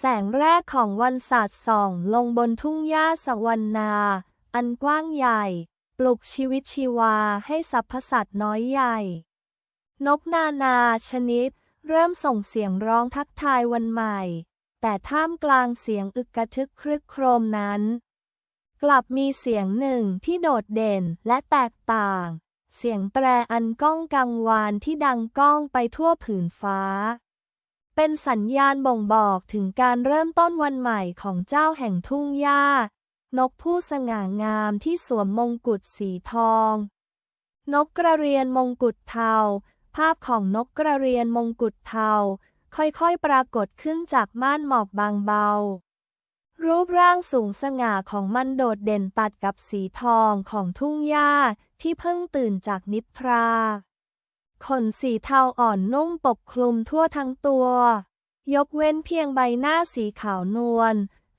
แสงแรกของวันศาสาดส่อง ลงบนทุ่งหญ้าสวรรณา อันกว้างใหญ่ ปลุกชีวิตชีวาให้สรรพสัตว์น้อยใหญ่ นกนานาชนิด เริ่มส่งเสียงร้องทักทายวันใหม่ แต่ท่ามกลางเสียงอึกกระทึกครึกโครมนั้น กลับมีเสียงหนึ่งที่โดดเด่นและแตกต่าง เสียงแตรอันก้องกังวานที่ดังก้องไปทั่วผืนฟ้า เป็นสัญญาณบ่งบอกถึงการเริ่มต้นวันใหม่ของเจ้าแห่งทุ่งหญ้า นกผู้สง่างามที่สวมมงกุฎสีทอง นกกระเรียนมงกุฎเทา ภาพของนกกระเรียนมงกุฎเทา ค่อยๆปรากฏขึ้นจากม่านหมอกบางเบา รูปร่างสูงสง่าของมันโดดเด่นตัดกับสีทองของทุ่งหญ้าที่เพิ่งตื่นจากนิทรา ขนสีเทาอ่อนนุ่มปกคลุมทั่วทั้งตัว ยกเว้นเพียงใบหน้าสีขาวนวล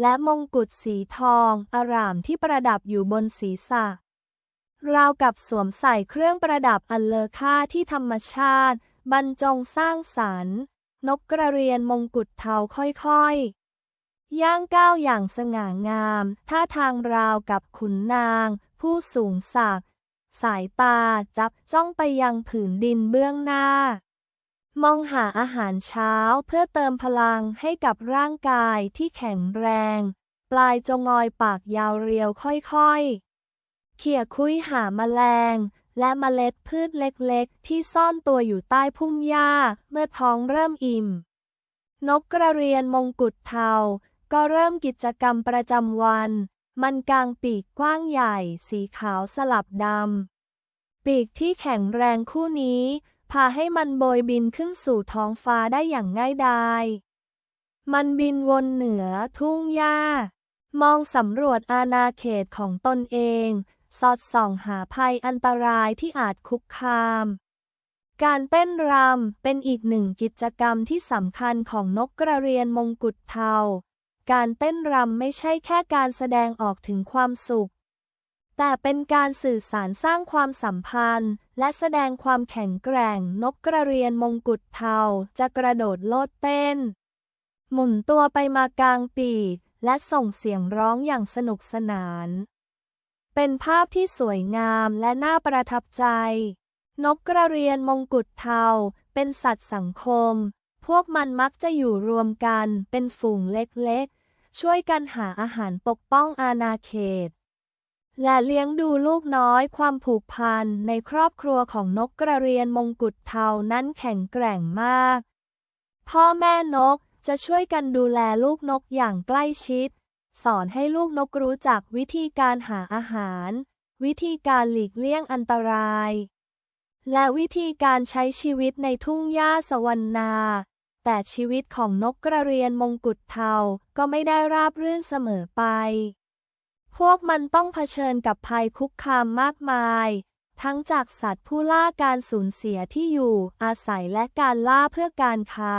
และมงกุฎสีทองอร่ามที่ประดับอยู่บนศีรษะ ราวกับสวมใส่เครื่องประดับอันเลอค่าที่ธรรมชาติ บรรจงสร้างสรรค์ นกกระเรียนมงกุฎเทาค่อยๆ ย่างก้าวอย่างสง่างาม ท่าทางราวกับขุนนาง ผู้สูงศักดิ์ สายตาจับจ้องไปยังผืนดินเบื้องหน้า มองหาอาหารเช้าเพื่อเติมพลังให้กับร่างกายที่แข็งแรง ปลายจงอยปากยาวเรียวค่อยๆ เขี่ยคุยหาแมลง และเมล็ดพืชเล็กๆ ที่ซ่อนตัวอยู่ใต้พุ่มหญ้าเมื่อท้องเริ่มอิ่ม นกกระเรียนมงกุฎเทา ก็เริ่มกิจกรรมประจำวัน มันกางปีกกว้างใหญ่ สีขาวสลับดำ ปีกที่แข็งแรงคู่นี้ พาให้มันโบยบินขึ้นสู่ท้องฟ้าได้อย่างง่ายดายมันบินวนเหนือทุ่งหญ้า มองสำรวจอาณาเขตของตนเอง สอดส่องหาภัยอันตรายที่อาจคุกคาม การเต้นรำเป็นอีกหนึ่งกิจกรรมที่สำคัญของนกกระเรียนมงกุฎเทา การเต้นรำไม่ใช่แค่การแสดงออกถึงความสุข แต่เป็นการสื่อสารสร้างความสัมพันธ์ และแสดงความแข็งแกร่ง นกกระเรียนมงกุฎเทาจะกระโดดโลดเต้น หมุนตัวไปมากลางปีกและส่งเสียงร้องอย่างสนุกสนาน เป็นภาพที่สวยงามและน่าประทับใจ นกกระเรียนมงกุฎเทาเป็นสัตว์สังคม พวกมันมักจะอยู่รวมกันเป็นฝูงเล็กๆ ช่วยกันหาอาหารปกป้องอาณาเขต และเลี้ยงดูลูกน้อยความผูกพันในครอบครัวของนกกระเรียนมงกุฎเทานั้นแข็งแกร่งมาก พ่อแม่นกจะช่วยกันดูแลลูกนกอย่างใกล้ชิด สอนให้ลูกนกรู้จักวิธีการหาอาหาร วิธีการหลีกเลี่ยงอันตราย และวิธีการใช้ชีวิตในทุ่งหญ้าสวรรณา แต่ชีวิตของนกกระเรียนมงกุฎเทา ก็ไม่ได้ราบรื่นเสมอไป พวกมันต้องเผชิญกับภัยคุกคามมากมาย ทั้งจากสัตว์ผู้ล่าการสูญเสียที่อยู่ อาศัยและการล่าเพื่อการค้า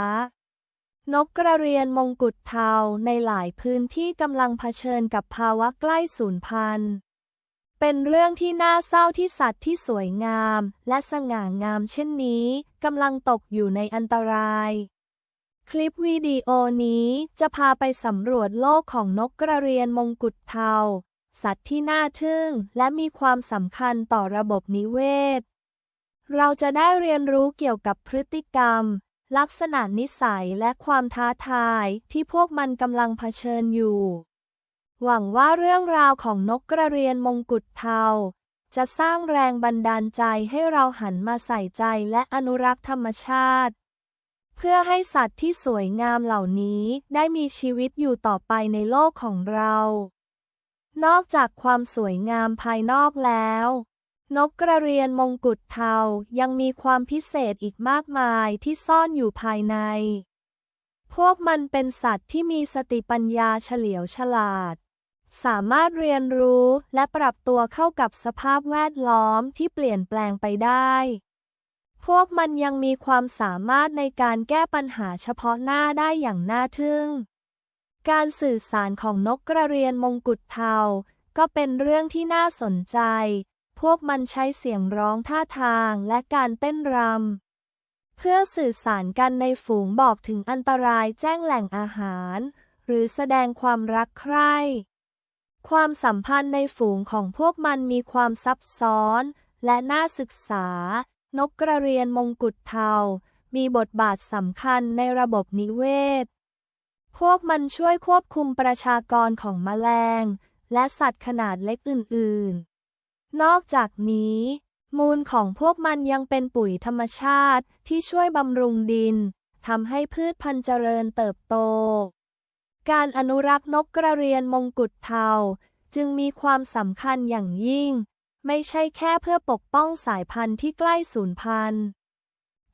นกกระเรียนมงกุฎเทาในหลายพื้นที่กำลังเผชิญกับภาวะใกล้สูญพันธุ์เป็นเรื่องที่น่าเศร้าที่สัตว์ที่สวยงาม และสง่างามเช่นนี้กำลังตกอยู่ในอันตราย คลิปวิดีโอนี้จะพาไปสำรวจโลกของนกกระเรียนมงกุฎเทา สัตว์ที่น่าทึ่งและมีความสำคัญต่อระบบนิเวศ เราจะได้เรียนรู้เกี่ยวกับพฤติกรรม ลักษณะนิสัยและความท้าทายที่พวกมันกำลังเผชิญอยู่ หวังว่าเรื่องราวของนกกระเรียนมงกุฎเทา จะสร้างแรงบันดาลใจให้เราหันมาใส่ใจและอนุรักษ์ธรรมชาติ เพื่อให้สัตว์ที่สวยงามเหล่านี้ได้มีชีวิตอยู่ต่อไปในโลกของเรา นอกจากความสวยงามภายนอกแล้ว นกกระเรียนมงกุฎเทายังมีความพิเศษอีกมากมายที่ซ่อนอยู่ภายใน พวกมันเป็นสัตว์ที่มีสติปัญญาเฉลียวฉลาด สามารถเรียนรู้และปรับตัวเข้ากับสภาพแวดล้อมที่เปลี่ยนแปลงไปได้ พวกมันยังมีความสามารถในการแก้ปัญหาเฉพาะหน้าได้อย่างน่าทึ่ง การสื่อสารของนกกระเรียนมงกุฎเทา ก็เป็นเรื่องที่น่าสนใจ พวกมันใช้เสียงร้องท่าทางและการเต้นรำ เพื่อสื่อสารกันในฝูงบอกถึงอันตรายแจ้งแหล่งอาหาร หรือแสดงความรักใคร่ ความสัมพันธ์ในฝูงของพวกมันมีความซับซ้อนและน่าศึกษา นกกระเรียนมงกุฎเทา มีบทบาทสำคัญในระบบนิเวศ พวกมันช่วยควบคุมประชากรของแมลง และสัตว์ขนาดเล็กอื่น ๆ นอกจากนี้ มูลของพวกมันยังเป็นปุ๋ยธรรมชาติที่ช่วยบำรุงดินทำให้พืชพันธุ์เจริญเติบโต การอนุรักษ์นกกระเรียนมงกุฎเทาจึงมีความสำคัญอย่างยิ่ง ไม่ใช่แค่เพื่อปกป้องสายพันธุ์ที่ใกล้สูญพันธุ์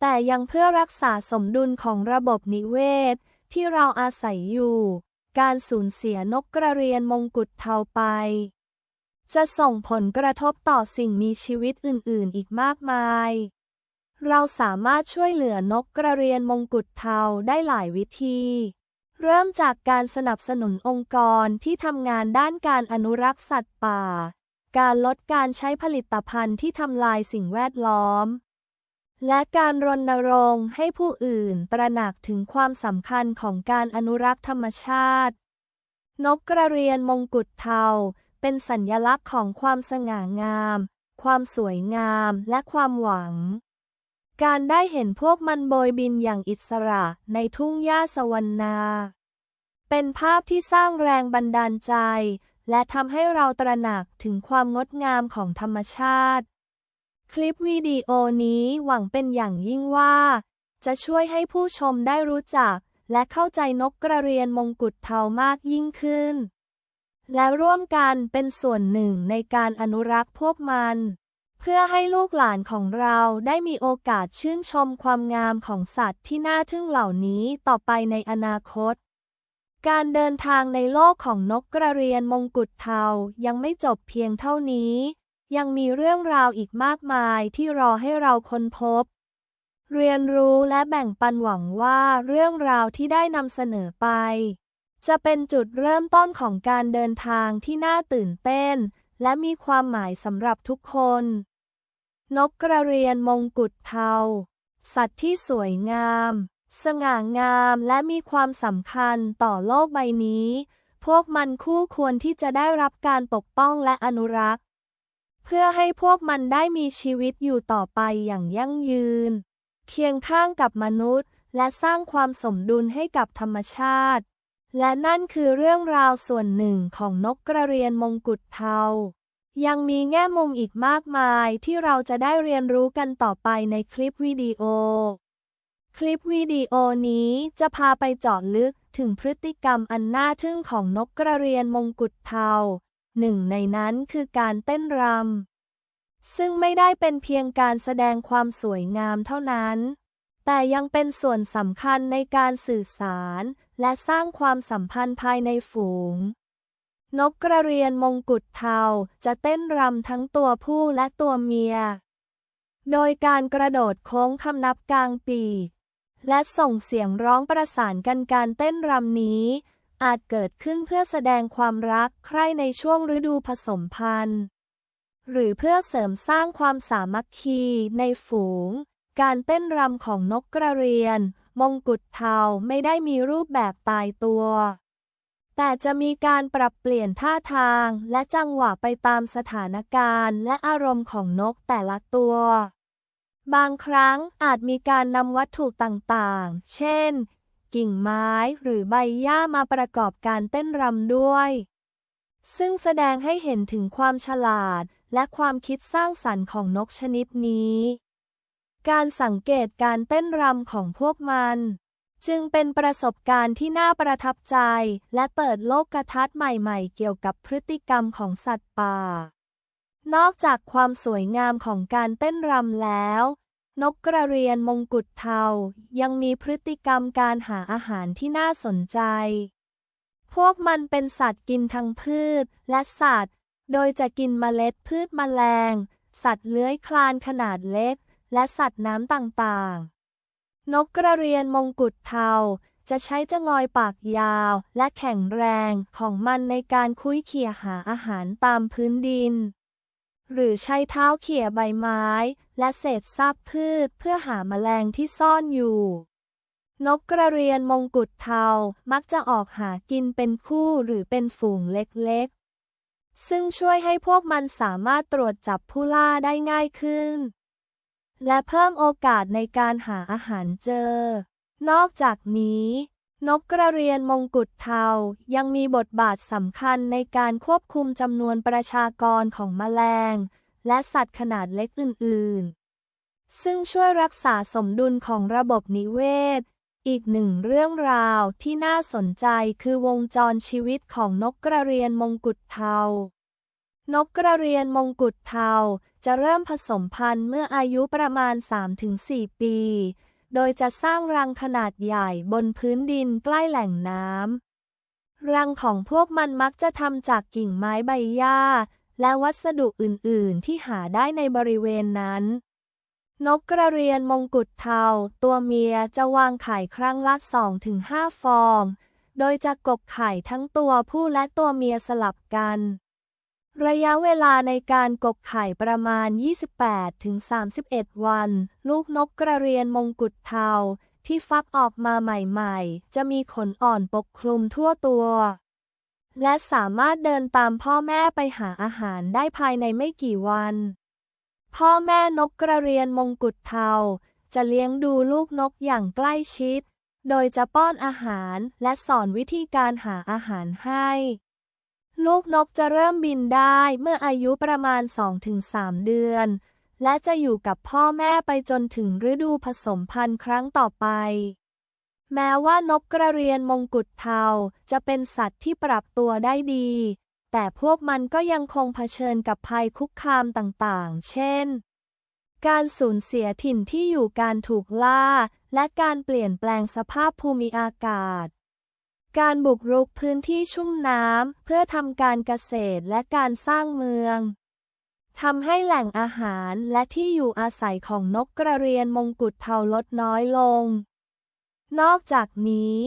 แต่ยังเพื่อรักษาสมดุลของระบบนิเวศ ที่เราอาศัยอยู่ การสูญเสียนกกระเรียนมงกุฎเทาไป จะส่งผลกระทบต่อสิ่งมีชีวิตอื่น ๆ อีกมากมาย เราสามารถช่วยเหลือนกกระเรียนมงกุฎเทาได้หลายวิธีเริ่มจากการสนับสนุนองค์กรที่ทำงานด้านการอนุรักษ์สัตว์ป่า การลดการใช้ผลิตภัณฑ์ที่ทำลายสิ่งแวดล้อม และการรณรงค์ให้ผู้อื่นตระหนักถึงความสำคัญของการอนุรักษ์ธรรมชาติ นกกระเรียนมงกุฎเทา เป็นสัญลักษณ์ของความสง่างาม ความสวยงามและความหวัง การได้เห็นพวกมันโบยบินอย่างอิสระในทุ่งหญ้าสวรรณาเป็นภาพที่สร้างแรงบันดาลใจ และทำให้เราตระหนักถึงความงดงามของธรรมชาติ คลิปวิดีโอนี้หวังเป็นอย่างยิ่งว่า จะช่วยให้ผู้ชมได้รู้จัก และเข้าใจนกกระเรียนมงกุฎเทามากยิ่งขึ้น และร่วมกันเป็นส่วนหนึ่งในการอนุรักษ์พวกมัน เพื่อให้ลูกหลานของเราได้มีโอกาสชื่นชมความงามของสัตว์ที่น่าทึ่งเหล่านี้ต่อไปในอนาคต การเดินทางในโลกของนกกระเรียนมงกุฎเทายังไม่จบเพียงเท่านี้ ยังมีเรื่องราวอีกมากมายที่รอให้เราค้นพบ เรียนรู้และแบ่งปันหวังว่าเรื่องราวที่ได้นำเสนอไป จะเป็นจุดเริ่มต้นของการเดินทางที่น่าตื่นเต้น และมีความหมายสำหรับทุกคน นกกระเรียนมงกุฎเทา สัตว์ที่สวยงาม สง่างามและมีความสำคัญต่อโลกใบนี้ พวกมันคู่ควรที่จะได้รับการปกป้องและอนุรักษ์ เพื่อให้พวกมันได้มีชีวิตอยู่ต่อไปอย่างยั่งยืน เคียงข้างกับมนุษย์ และสร้างความสมดุลให้กับธรรมชาติ และนั่นคือเรื่องราวส่วนหนึ่งของนกกระเรียนมงกุฎเทา ยังมีแง่มุมอีกมากมายที่เราจะได้เรียนรู้กันต่อไปในคลิปวิดีโอ คลิปวิดีโอนี้จะพาไปเจาะลึกถึงพฤติกรรมอันน่าทึ่งของนกกระเรียนมงกุฎเทา หนึ่งในนั้นคือการเต้นรำ ซึ่งไม่ได้เป็นเพียงการแสดงความสวยงามเท่านั้น แต่ยังเป็นส่วนสำคัญในการสื่อสาร และสร้างความสัมพันธ์ภายในฝูง นกกระเรียนมงกุฎเทาจะเต้นรำทั้งตัวผู้และตัวเมีย โดยการกระโดดโค้งคำนับกลางปีก และส่งเสียงร้องประสานกันการเต้นรำนี้ อาจเกิดขึ้นเพื่อแสดงความรักใคร่ในช่วงฤดูผสมพันธุ์ หรือเพื่อเสริมสร้างความสามัคคีในฝูง การเต้นรำของนกกระเรียน มงกุฎเทาไม่ได้มีรูปแบบตายตัว แต่จะมีการปรับเปลี่ยนท่าทางและจังหวะไปตามสถานการณ์ และอารมณ์ของนกแต่ละตัว บางครั้งอาจมีการนำวัตถุต่างๆ เช่น กิ่งไม้หรือใบหญ้ามาประกอบการเต้นรำด้วย ซึ่งแสดงให้เห็นถึงความฉลาดและความคิดสร้างสรรค์ของนกชนิดนี้ การสังเกตการเต้นรำของพวกมัน จึงเป็นประสบการณ์ที่น่าประทับใจ และเปิดโลกทัศน์ใหม่ๆ เกี่ยวกับพฤติกรรมของสัตว์ป่า นอกจากความสวยงามของการเต้นรำแล้ว นกกระเรียนมงกุฎเทา ยังมีพฤติกรรมการหาอาหารที่น่าสนใจ พวกมันเป็นสัตว์กินทั้งพืชและสัตว์ โดยจะกินเมล็ดพืชแมลง สัตว์เลื้อยคลานขนาดเล็ก และสัตว์น้ำต่างๆ นกกระเรียนมงกุฎเทาจะใช้จงอยปากยาวและแข็งแรงของมันในการคุ้ยเขี่ยหาอาหารตามพื้นดิน หรือใช้เท้าเขี่ยใบไม้ และเศษซากพืชเพื่อหาแมลงที่ซ่อนอยู่ นกกระเรียนมงกุฎเทา มักจะออกหากินเป็นคู่หรือเป็นฝูงเล็กๆ ซึ่งช่วยให้พวกมันสามารถตรวจจับผู้ล่าได้ง่ายขึ้น และเพิ่มโอกาสในการหาอาหารเจอ นอกจากนี้นกกระเรียนมงกุฎเทา ยังมีบทบาทสำคัญในการควบคุมจำนวนประชากรของแมลง และสัตว์ขนาดเล็กอื่น ๆ ซึ่งช่วยรักษาสมดุลของระบบนิเวศ อีกหนึ่งเรื่องราวที่น่าสนใจคือวงจรชีวิตของนกกระเรียนมงกุฎเทา นกกระเรียนมงกุฎเทาจะเริ่มผสมพันธุ์เมื่ออายุประมาณ 3-4 ปี โดยจะสร้างรังขนาดใหญ่บนพื้นดินใกล้แหล่งน้ำรังของพวกมันมักจะทำจากกิ่งไม้ใบหญ้า และวัสดุอื่น ๆ ที่หาได้ในบริเวณนั้น นกกระเรียนมงกุฎเทา ตัวเมียจะวางไข่ครั้งละ 2-5 ฟอง โดยจะกบไข่ทั้งตัวผู้และตัวเมียสลับกัน ระยะเวลาในการกบไข่ประมาณ 28-31 วัน ลูกนกกระเรียนมงกุฎเทาที่ฟักออกมาใหม่ ๆ จะมีขนอ่อนปกคลุมทั่วตัว และสามารถเดินตามพ่อแม่ไปหาอาหารได้ภายในไม่กี่วัน พ่อแม่นกกระเรียนมงกุฎเทา จะเลี้ยงดูลูกนกอย่างใกล้ชิด โดยจะป้อนอาหารและสอนวิธีการหาอาหารให้ ลูกนกจะเริ่มบินได้เมื่ออายุประมาณ 2-3 เดือน และจะอยู่กับพ่อแม่ไปจนถึงฤดูผสมพันธุ์ครั้งต่อไป แม้ว่านกกระเรียนมงกุฎเทาจะเป็นสัตว์ที่ปรับตัวได้ดี แต่พวกมันก็ยังคงเผชิญกับภัยคุกคามต่างๆ เช่น การสูญเสียถิ่นที่อยู่การถูกล่า และการเปลี่ยนแปลงสภาพภูมิอากาศ การบุกรุกพื้นที่ชุ่มน้ำเพื่อทำการเกษตรและการสร้างเมืองทำให้แหล่งอาหารและที่อยู่อาศัยของนกกระเรียนมงกุฎเทาลดน้อยลง นอกจากนี้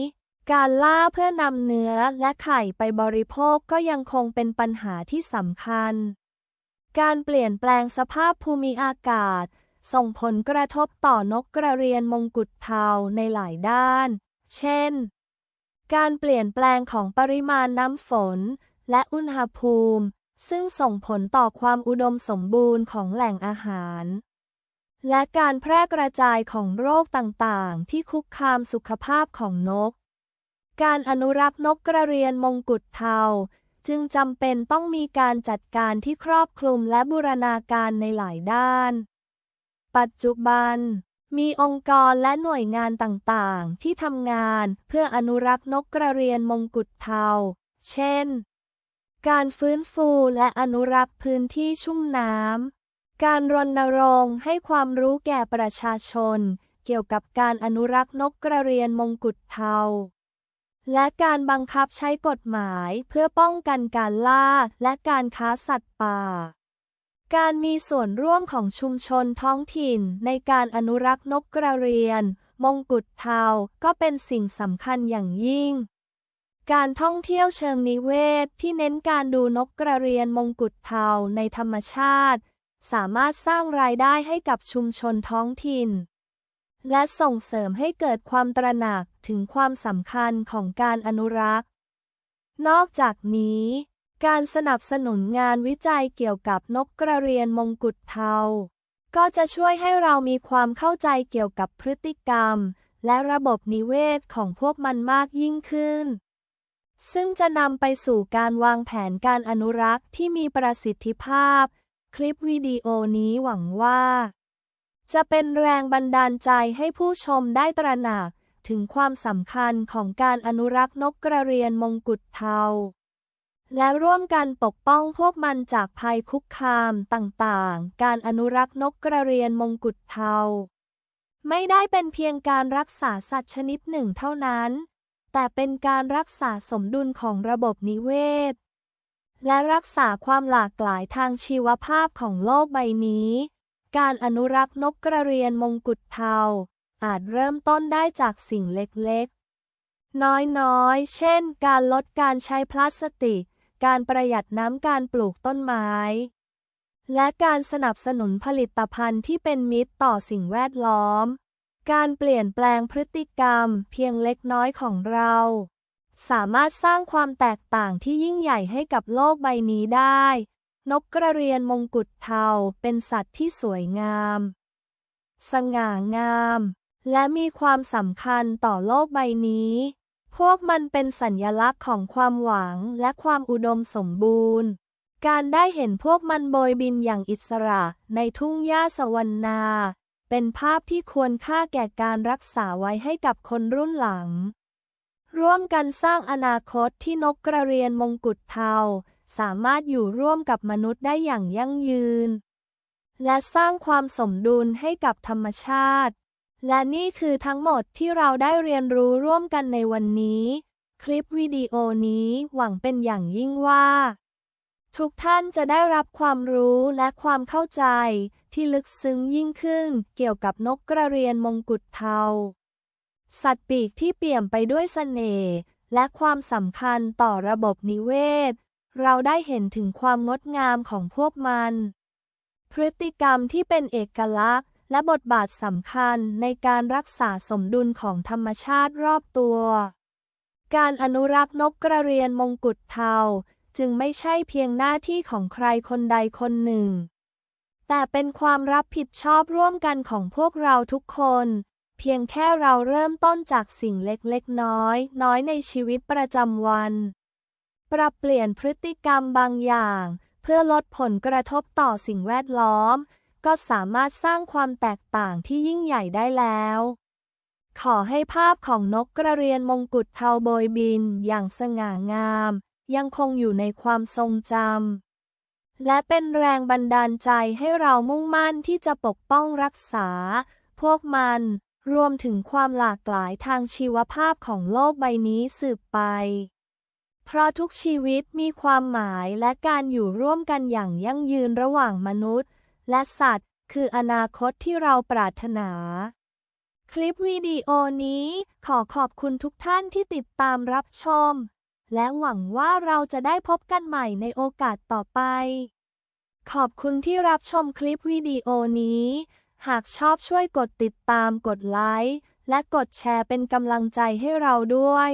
การล่าเพื่อนำเนื้อและไข่ไปบริโภคก็ยังคงเป็นปัญหาที่สำคัญ การเปลี่ยนแปลงสภาพภูมิอากาศ ส่งผลกระทบต่อนกกระเรียนมงกุฎเทาในหลายด้าน เช่น การเปลี่ยนแปลงของปริมาณน้ำฝนและอุณหภูมิ ซึ่งส่งผลต่อความอุดมสมบูรณ์ของแหล่งอาหาร และการแพร่กระจายของโรคต่างๆ ที่คุกคามสุขภาพของนก การอนุรักษ์นกกระเรียนมงกุฎเทา จึงจำเป็นต้องมีการจัดการที่ครอบคลุมและบูรณาการในหลายด้าน ปัจจุบัน มีองค์กรและหน่วยงานต่างๆ ที่ทำงานเพื่ออนุรักษ์นกกระเรียนมงกุฎเทา เช่น การฟื้นฟูและอนุรักษ์พื้นที่ชุ่มน้ำ การรณรงค์ให้ความรู้แก่ประชาชน เกี่ยวกับการอนุรักษ์นกกระเรียนมงกุฎเทา และการบังคับใช้กฎหมายเพื่อป้องกันการล่าและการค้าสัตว์ป่า การมีส่วนร่วมของชุมชนท้องถิ่นในการอนุรักษ์นกกระเรียน มงกุฎเทาก็เป็นสิ่งสำคัญอย่างยิ่ง การท่องเที่ยวเชิงนิเวศที่เน้นการดูนกกระเรียนมงกุฎเทาในธรรมชาติ สามารถสร้างรายได้ให้กับชุมชนท้องถิ่น และส่งเสริมให้เกิดความตระหนักถึงความสำคัญของการอนุรักษ์ นอกจากนี้ การสนับสนุนงานวิจัยเกี่ยวกับนกกระเรียนมงกุฎเทา ก็จะช่วยให้เรามีความเข้าใจเกี่ยวกับพฤติกรรม และระบบนิเวศของพวกมันมากยิ่งขึ้นซึ่งจะนำไปสู่การวางแผนการอนุรักษ์ที่มีประสิทธิภาพ คลิปวิดีโอนี้หวังว่า จะเป็นแรงบันดาลใจให้ผู้ชมได้ตระหนักถึงความสำคัญของการอนุรักษ์นกกระเรียนมงกุฎเทา และร่วมกันปกป้องพวกมันจากภัยคุกคามต่างๆ การอนุรักษ์นกกระเรียนมงกุฎเทา ไม่ได้เป็นเพียงการรักษาสัตว์ชนิดหนึ่งเท่านั้น แต่เป็นการรักษาสมดุลของระบบนิเวศ และรักษาความหลากหลายทางชีวภาพของโลกใบนี้ การอนุรักษ์นกกระเรียนมงกุฎเทา อาจเริ่มต้นได้จากสิ่งเล็กๆ น้อยๆ เช่น การลดการใช้พลาสติก การประหยัดน้ำการปลูกต้นไม้ และการสนับสนุนผลิตภัณฑ์ที่เป็นมิตรต่อสิ่งแวดล้อม การเปลี่ยนแปลงพฤติกรรมเพียงเล็กน้อยของเรา สามารถสร้างความแตกต่างที่ยิ่งใหญ่ให้กับโลกใบนี้ได้ นกกระเรียนมงกุฎเทาเป็นสัตว์ที่สวยงาม สง่างาม และมีความสำคัญต่อโลกใบนี้ พวกมันเป็นสัญลักษณ์ของความหวังและความอุดมสมบูรณ์ การได้เห็นพวกมันโบยบินอย่างอิสระในทุ่งหญ้าสวรรณา เป็นภาพที่ควรค่าแก่การรักษาไว้ให้กับคนรุ่นหลัง ร่วมกันสร้างอนาคตที่นกกระเรียนมงกุฎเทา สามารถอยู่ร่วมกับมนุษย์ได้อย่างยั่งยืน และสร้างความสมดุลให้กับธรรมชาติ และนี่คือทั้งหมดที่เราได้เรียนรู้ร่วมกันในวันนี้ คลิปวิดีโอนี้หวังเป็นอย่างยิ่งว่า ทุกท่านจะได้รับความรู้และความเข้าใจที่ลึกซึ้งยิ่งขึ้นเกี่ยวกับนกกระเรียนมงกุฎเทา สัตว์ปีกที่เปี่ยมไปด้วยเสน่ห์และความสำคัญต่อระบบนิเวศ เราได้เห็นถึงความงดงามของพวกมัน พฤติกรรมที่เป็นเอกลักษณ์ และบทบาทสำคัญในการรักษาสมดุลของธรรมชาติรอบตัว การอนุรักษ์นกกระเรียนมงกุฎเทา จึงไม่ใช่เพียงหน้าที่ของใครคนใดคนหนึ่ง แต่เป็นความรับผิดชอบร่วมกันของพวกเราทุกคน เพียงแค่เราเริ่มต้นจากสิ่งเล็กๆ น้อย น้อยในชีวิตประจำวัน ปรับเปลี่ยนพฤติกรรมบางอย่าง เพื่อลดผลกระทบต่อสิ่งแวดล้อม ก็สามารถสร้างความแตกต่างที่ยิ่งใหญ่ได้แล้ว ขอให้ภาพของนกกระเรียนมงกุฎเทาโบยบินอย่างสง่างาม ยังคงอยู่ในความทรงจำ และเป็นแรงบันดาลใจให้เรามุ่งมั่นที่จะปกป้องรักษา พวกมัน รวมถึงความหลากหลายทางชีวภาพของโลกใบนี้สืบไป เพราะทุกชีวิตมีความหมายและการอยู่ร่วมกันอย่างยั่งยืนระหว่างมนุษย์ และสัตว์ คืออนาคตที่เราปรารถนา คลิปวิดีโอนี้ขอขอบคุณทุกท่านที่ติดตามรับชม และหวังว่าเราจะได้พบกันใหม่ในโอกาสต่อไป ขอบคุณที่รับชมคลิปวิดีโอนี้ หากชอบช่วยกดติดตามกดไลค์ และกดแชร์เป็นกำลังใจให้เราด้วย